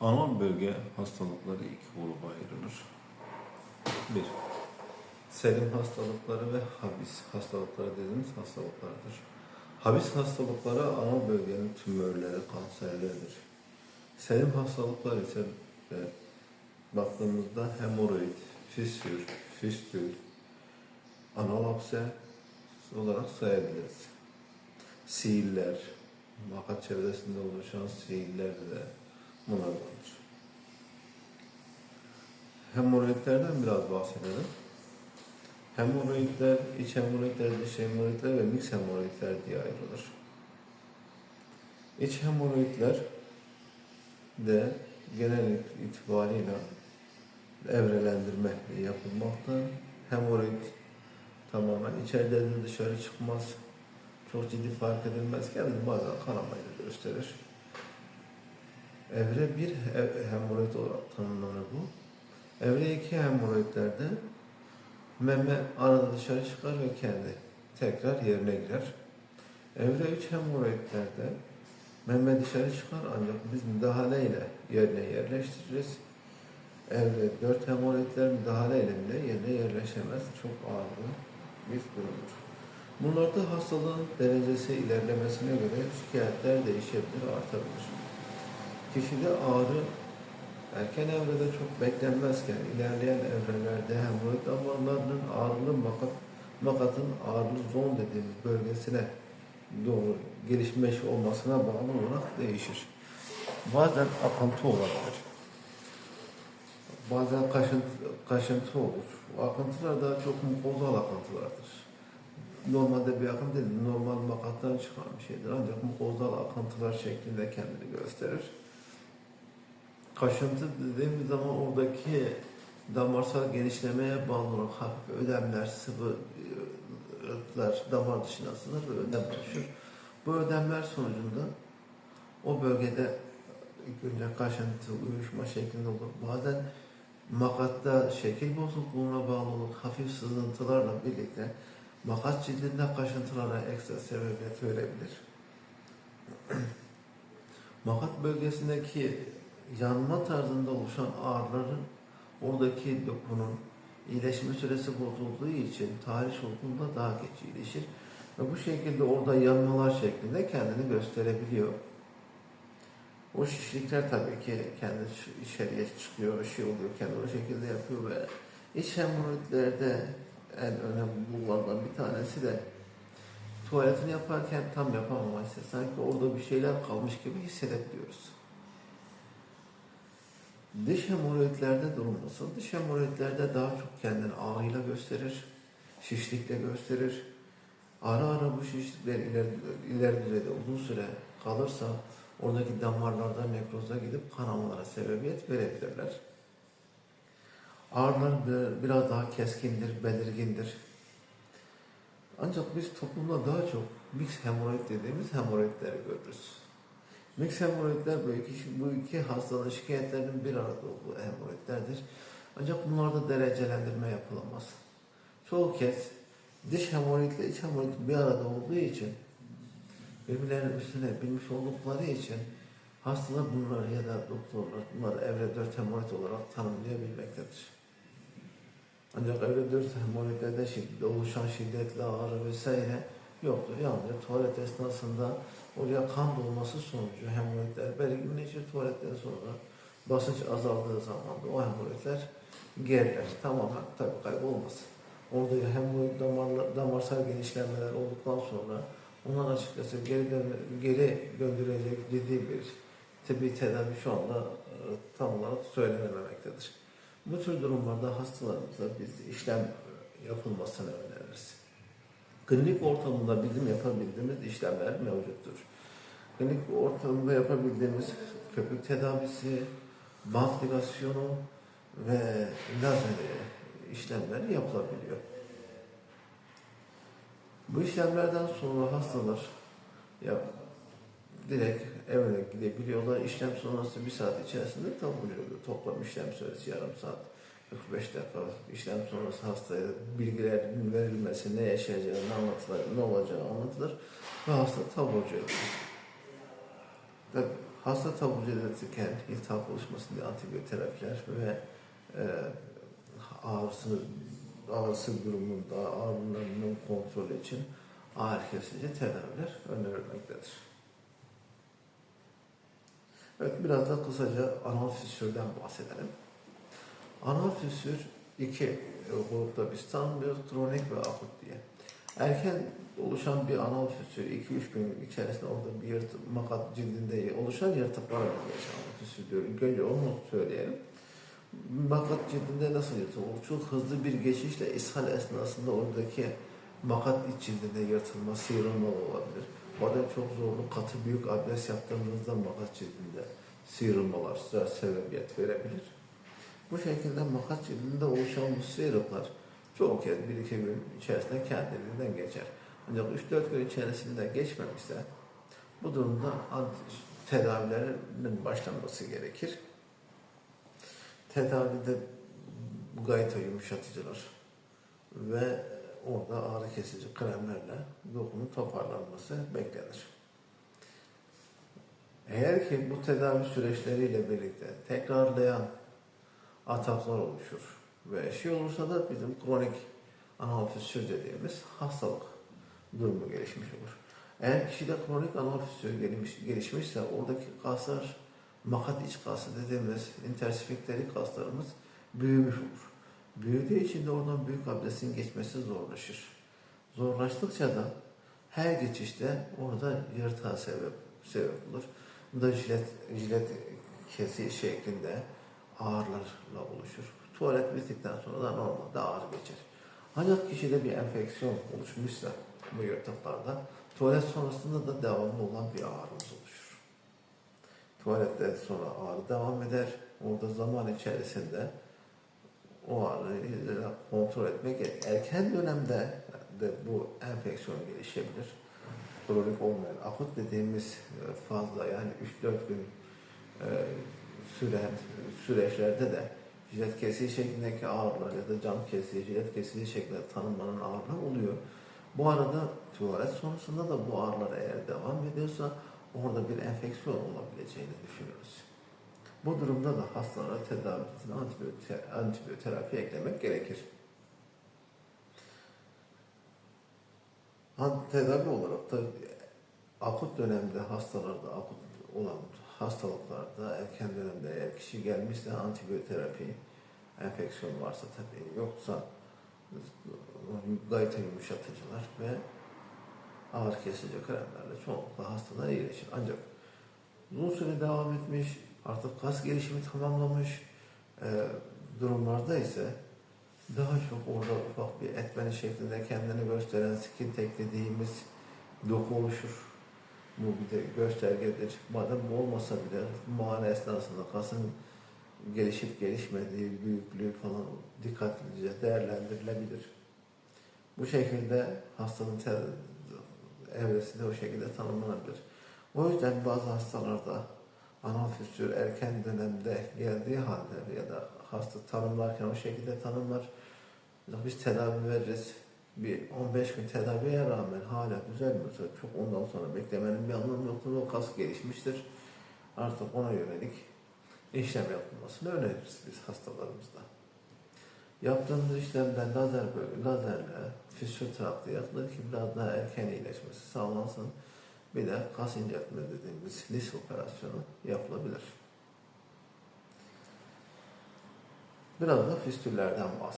Ana bölge hastalıkları iki gruba ayrılır. Bir, serum hastalıkları ve habis hastalıkları dediğimiz hastalıklardır. Habis hastalıkları ana bölgenin tümörleri, kanserleridir. Serum hastalıkları ise e, baktığımızda hemoroid, fistül, fistül, analapse olarak sayabiliriz. Siiller, makat çevresinde oluşan siiller de bunlardandır. Hemoroidlerden biraz bahsedelim. Hemoroidler, iç hemoroidler, dış hemoroidler ve mix hemoroidler diye ayrılır. İç hemoroidler de genel itibariyle evrelendirme yapılmakta. Hemoroid tamamen içeride de dışarı çıkmaz. Çok ciddi fark edilmez. Kendini bazen kanamayla gösterir. Evre 1 hemoroid olarak tanımlanır bu. Evre 2 hemoroidlerde meme arada dışarı çıkar ve kendi tekrar yerine girer. Evre 3 hemoroidlerde meme dışarı çıkar ancak biz müdahaleyle yerine yerleştiririz. Evre 4 hemoroidler müdahaleyle bile yerine yerleşemez. Çok ağır bir durumdur. Bunlarda hastalığın derecesi ilerlemesine göre şikayetler değişebilir, artabilir. Kişide ağrı erken evrede çok beklenmezken ilerleyen evrelerde hemoroid damarlarının ağrılı makat, makatın ağrılı zon dediğimiz bölgesine doğru gelişmiş olmasına bağlı olarak değişir. Bazen akıntı olabilir. Bazen kaşıntı, kaşıntı olur. Akıntılar daha çok mukozal akıntılardır. Normalde bir akıntı değil, normal makattan çıkan bir şeydir. Ancak mukozal akıntılar şeklinde kendini gösterir. Kaşıntı dediğimiz zaman oradaki damarsal genişlemeye bağlı olarak hafif ödemler, sıvılar damar dışına sınır ve ödem oluşur. Bu ödemler sonucunda o bölgede ilk önce kaşıntı, uyuşma şeklinde olur. Bazen makatta şekil bozukluğuna bağlı olarak hafif sızıntılarla birlikte makat cildinde kaşıntılara ekstra sebebiyet verebilir. makat bölgesindeki yanma tarzında oluşan ağrıların oradaki dokunun iyileşme süresi bozulduğu için tarih olduğunda daha geç iyileşir. Ve bu şekilde orada yanmalar şeklinde kendini gösterebiliyor. O şişlikler tabii ki kendi içeriye çıkıyor, şey oluyor, kendi o şekilde yapıyor ve iç hemoroidlerde en önemli bulgulardan bir tanesi de tuvaletini yaparken tam yapamaması. Sanki orada bir şeyler kalmış gibi hissedebiliyoruz. Dış hemoroidlerde durum nasıl? Dış hemoroidlerde daha çok kendini ağrıyla gösterir, şişlikle gösterir. Ara ara bu şişlikler ileri, ileri düzeyde uzun süre kalırsa oradaki damarlarda nekroza gidip kanamalara sebebiyet verebilirler. Ağrılar biraz daha keskindir, belirgindir. Ancak biz toplumda daha çok mix hemoroid dediğimiz hemoroidleri görürüz. Mix hemoroidler bu iki, bu iki hastalığın şikayetlerinin bir arada olduğu hemoroidlerdir. Ancak bunlarda derecelendirme yapılamaz. Çoğu kez dış hemoroid ile iç hemoroid bir arada olduğu için birbirlerinin üstüne bilmiş oldukları için hastalar bunları ya da doktorlar bunları evre 4 hemoroid olarak tanımlayabilmektedir. Ancak evre 4 hemoroidlerde şiddet, oluşan şiddetli ağrı vesaire yoktur. Yalnızca tuvalet esnasında oraya kan dolması sonucu hemoroidler belirginleşir. Tuvaletten sonra basınç azaldığı zaman da o hemoroidler geriler. Tamamen tabi kaybolmaz. Orada hemoroid damarlar, damarsal genişlenmeler olduktan sonra onlar açıkçası geri, dön geri döndürecek ciddi bir tıbbi tedavi şu anda e, tam olarak söylenememektedir. Bu tür durumlarda hastalarımıza biz işlem yapılmasını öneririz. Klinik ortamında bizim yapabildiğimiz işlemler mevcuttur. Klinik ortamında yapabildiğimiz köpük tedavisi, bant ligasyonu ve lazer işlemler yapılabiliyor. Bu işlemlerden sonra hastalar ya direkt evine gidebiliyorlar. İşlem sonrası bir saat içerisinde taburcu oluyor. Toplam işlem süresi yarım saat. 45 dakika işlem sonrası hastaya bilgiler verilmesi, ne yaşayacağı, ne anlatılır, ne olacağı anlatılır ve hasta taburcu edilir. Tabii hasta taburcu edilirken iltihap oluşmasın diye antibiyoterapiler ve e, ağrısı, ağrısı durumunda ağrılarının kontrolü için ağrı kesici tedaviler önerilmektedir. Evet, biraz da kısaca anal fissürden bahsedelim. Anal fissür iki e, grupta biz tanımlıyoruz, kronik ve akut diye. Erken oluşan bir anal fissür, 2-3 gün içerisinde orada bir yırtık, makat cildinde oluşan yırtıklara biz anal fissür diyor. İlk önce onu söyleyelim. Makat cildinde nasıl yırtık olur? Çok hızlı bir geçişle ishal esnasında oradaki makat iç cildinde yırtılma, sıyrılma olabilir. Bazen çok zorlu, katı büyük abdest yaptığımızda makat cildinde sıyrılmalar sebebiyet verebilir. Bu şekilde makat cildinde oluşan bu sıyrıklar çoğu kez bir iki gün içerisinde kendiliğinden geçer. Ancak 3-4 gün içerisinde geçmemişse bu durumda tedavilerinin başlanması gerekir. Tedavide gayta yumuşatıcılar ve orada ağrı kesici kremlerle dokunun toparlanması beklenir. Eğer ki bu tedavi süreçleriyle birlikte tekrarlayan ataklar oluşur ve şey olursa da bizim kronik anal fissür dediğimiz hastalık durumu gelişmiş olur. Eğer kişide kronik anal fissür gelmiş, gelişmişse oradaki kaslar makat iç kası dediğimiz intersfikteri kaslarımız büyümüş olur. Büyüdüğü için de oradan büyük abdestin geçmesi zorlaşır. Zorlaştıkça da her geçişte orada yırtığa sebep, sebep olur. Bu da jilet, jilet kesi şeklinde ağrılarla oluşur. Tuvalet bittikten sonra da normalde ağrı geçer. Ancak kişide bir enfeksiyon oluşmuşsa bu yırtıklarda tuvalet sonrasında da devamlı olan bir ağrımız oluşur. Tuvalette sonra ağrı devam eder. Orada zaman içerisinde o ağrıyı kontrol etmek. Erken dönemde de bu enfeksiyon gelişebilir. Kronik olmayan, akut dediğimiz fazla yani 3-4 gün e, süren süreçlerde de jilet kesiği şeklindeki ağrılar ya da cam kesiği, jilet kesiği şeklinde tanımlanan ağrılar oluyor. Bu arada tuvalet sonrasında da bu ağrılar eğer devam ediyorsa orada bir enfeksiyon olabileceğini düşünüyoruz. Bu durumda da hastalara tedavisine antibiyote- antibiyoterapi eklemek gerekir. Tedavi olarak da akut dönemde hastalarda, akut olan hastalıklarda erken dönemde eğer kişi gelmişse antibiyoterapi, enfeksiyon varsa tabii yoksa gayta yumuşatıcılar ve ağrı kesici kremlerle çoğunlukla hastalar iyileşir. Ancak uzun süre devam etmiş, artık kas gelişimi tamamlamış e, durumlarda ise daha çok orada ufak bir etmeni şeklinde kendini gösteren skin tek dediğimiz doku oluşur. Bu bir de göstergedir. Madem bu olmasa bile muayene esnasında kasın gelişip gelişmediği büyüklüğü falan dikkatlice değerlendirilebilir. Bu şekilde hastanın evresi de o şekilde tanımlanabilir. O yüzden bazı hastalarda anal fistül erken dönemde geldiği halde ya da hasta tanımlarken o şekilde tanımlar. Biz tedavi veririz. Bir 15 gün tedaviye rağmen hala düzelmiyorsa çok ondan sonra beklemenin bir anlamı yoktur. O kas gelişmiştir. Artık ona yönelik işlem yapılmasını öneririz biz hastalarımızda. Yaptığımız işlemden lazer böyle lazerle fizyoterapi yapılır ki biraz daha erken iyileşmesi sağlansın. Bir de kas inceltme dediğimiz lis operasyonu yapılabilir. Biraz da fistüllerden bahsedelim.